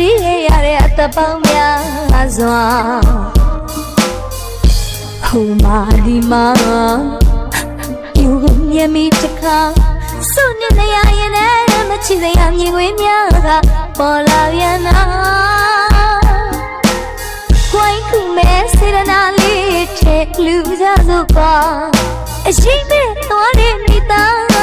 ရီးရတဲ့အတပေါင်းများစွာဟိုမာဒီမာယူမြမီတခါစွန့်နေရရင်လည်းမချစ်စရာမြင်ခွင့်များကပေါ်လာပြန်နာခွိုင်းခုမဲစေရနာလေးထဲလူကြစို့ကွာအရှိမဲ့သွားတဲ့မိသား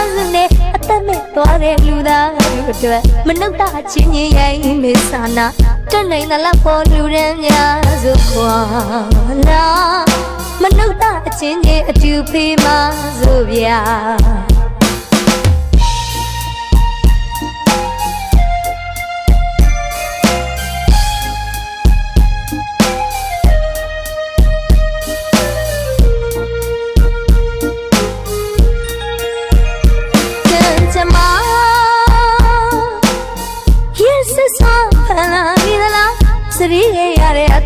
တို့အတွက်မနှုတ်တာချင်းချင်းရိုင်းမေဆာနာတက်နိုင်သလားပေါ်လူရန်များစုခွာလာမနှုတ်တာအချင်းချင်းအတူဖေးမဆိုဗျာ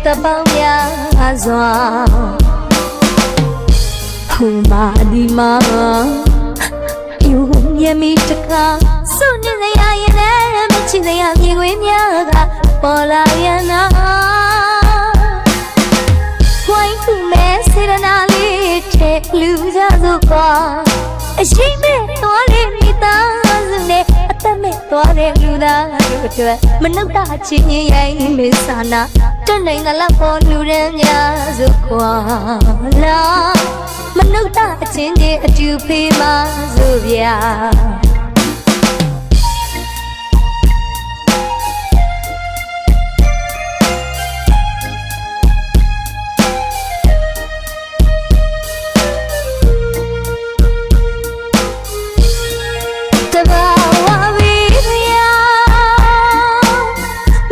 တဲ့အတပေါင်းများစွာဟူမာဒီမာယူမြမီတကားစွန့်နေရရင်လည်းမချစ်စရာမြေခွေးများကပေါ်လာရနာဝိုင်းခုမဲစေရနာလေးထဲလူကြစို့ကွာအရှိမဲ့သွားတဲ့မိသားစုနဲ့အ သက်မဲ့သွားတဲ့လူသားတို့အတွက်မနှုတ်တာချင်းချင်းရိုင်းမေဆာနာတက်နိုင်သလားပေါ်လူရန်များစုကွာလာမနှုတ်တာအချင်းချင်းအတူဖေးမဆိုဗျာ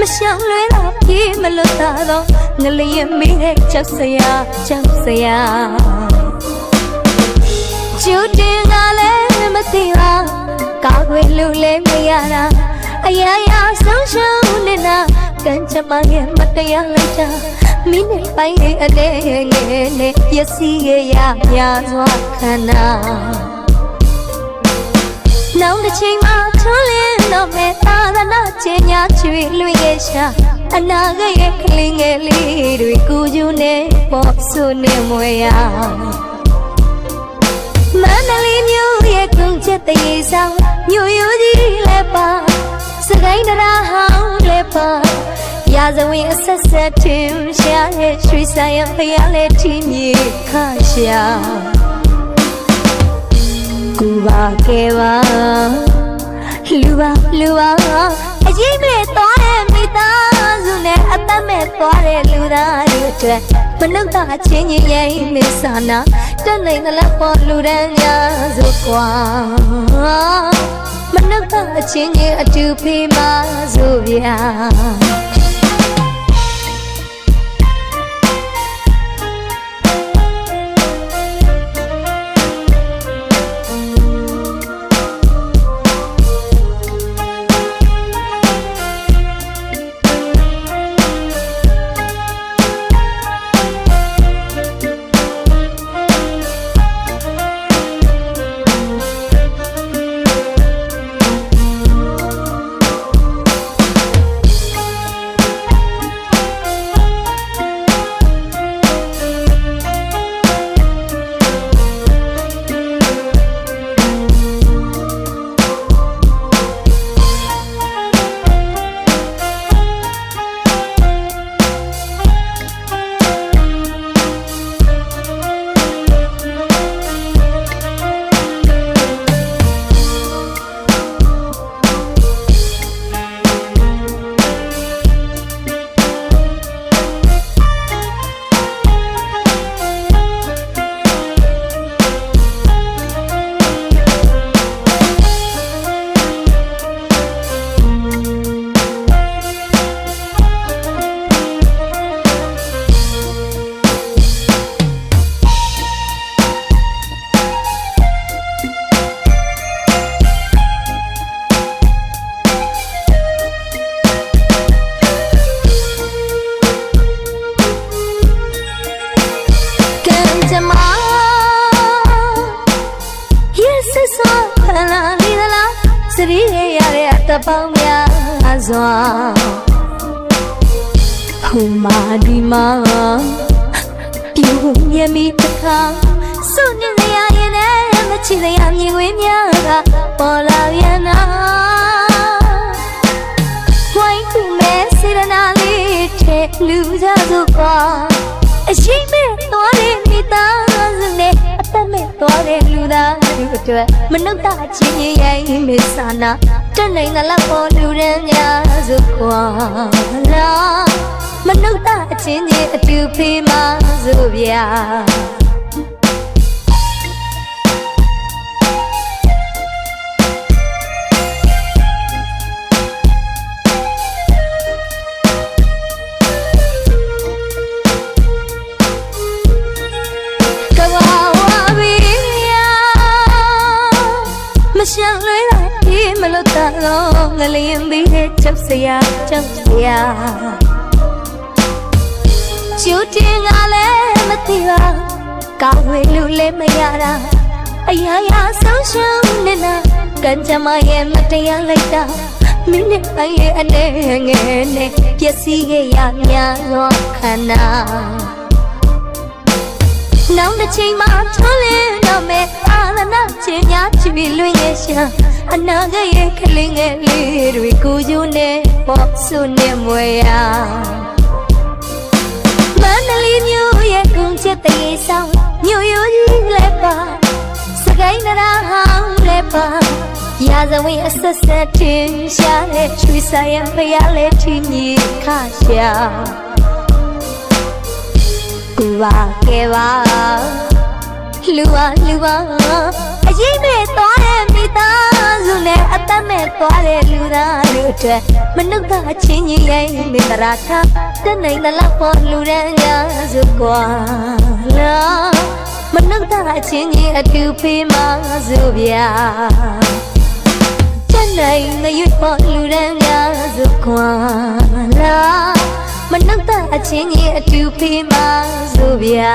မရှောင်လွဲတာပြေးမလွတ်တာတော့ငလျင်မိတဲ့ချက်စရာချက်စရာကျူတင်ကလည်းမသိပါကာကွယ်လို့လည်းမရတာအရာရာဆုံးရှုံးနေတာကံကြမ္မာရဲ့မတရားလိုက်တာမိနစ်ပိုင်းလေးအလေးငယ်နဲ့ပျက်စီးရရများစွာခန္ဓာနောက်တစ်ချိန်မှာထွန်းလင်း တော့မဲ့သာသနာကျင်ညာချွေလွင်ရဲ့ရှာအနာဂတ်ရဲ့ကလေးငယ်လေးတွေကိုယူနေပေါ်ဆုနေမွေရမန္တလေးမြို့ရဲ့ကုန်းချက်တရေဆောင်မြို့ရိုးကြီးလည်းပါစကိုင်းတရားဟောင်းလည်းပါရာဇဝင်အဆက်ဆက်ထင်ရှားရဲ့ရွှေဆိုင်ရဖျားလဲထင်းမြေခရှာကူပါကဲပါ လူပါလူပါအရင်မဲ့သွားတဲ့မိသားစုနဲ့အသက်မဲ့သွားတဲ့လူသားတွေအတွက်မနှုတ်တာချင်းချင်းရဲ့မေဆာနာတက်နိုင်တဲ့လက်ပေါ်လူတန်းများစုကွာမနှုတ်တာချင်းချင်းအတူဖေးမဆိုဗျာ ရီရရတဲ့အတပေါင်းများစွာခုမှဒီမှာပြူမြင်မိတစ်ခါစွန့်နေရရင်လည်းမချစ်ရမြင်ဝင်များကပေါ်လာပြန်နာဝိုင်းခုမဲ့စေရနာလေးထဲလူကြစို့ကွာအရှိမဲ့သွားတဲ့မိသားစုနဲ့အသက်မဲ့သွားတဲ့လူသား တွေအတွက်မနှုတ်တာချင်းရင်ရိုင်းမေဆာနာတက်နိုင်သလားပေါ်လူရန်များစုကွာလာမနှုတ်တာအချင်းချင်းအတူဖေးမစုဗျာ ငလျင်ပြီးတဲ့ချက်စရာချက်စရာချူတင်ကလည်းမသိပါကောင်းဝေလူလည်းမရတာအရာရာဆုံးရှုံးနေတာကံကြမ္မာရဲ့မတရားလိုက်တာမိနစ်ပိုင်းရဲ့အနေငယ်နဲ့ပျက်စီးခဲ့ရများသောခန္ဓာ နောင်တစ်ချိန်မှာထွန်းလင်းတော့မယ်အာရဏချင်းများချီလွင်ရဲ့ရှာအနာဂတ်ရဲ့ကလေးငယ်လေးတွေကိုယူနေပေါ့ဆုနေမွေရမန္တလေးမြို့ရဲ့ကုန်းချက်တရေဆောင်မြို့ရိုးကြီးလည်းပါစကိုင်းနရာဟောင်းလည်းပါရာဇဝင်အဆက်ဆက်တင်ရှာတဲ့ချွေဆိုင်ရဖရလဲထင်းကြီးခရှာ ကူပါကဲပါလူပါလူပါအရင်မဲ့သွားတဲ့မိသားစုနဲ့အသက်မဲ့သွားတဲ့လူသားတို့အတွက်မနှုတ်သားချင်းကြီးရဲ့မင်္ဂလာထားတက်နိုင်သလောက်ပေါ်လူရန်ကြစုကွာလာမနှုတ်သားချင်းကြီးအတူဖေးမစုဗျာချက်နိုင်ငရွတ်ပေါ်လူရန်ကြစုကွာလာ မနှုတ်သားအချင်းကြီးအတူဖေးမဆိုဗျာ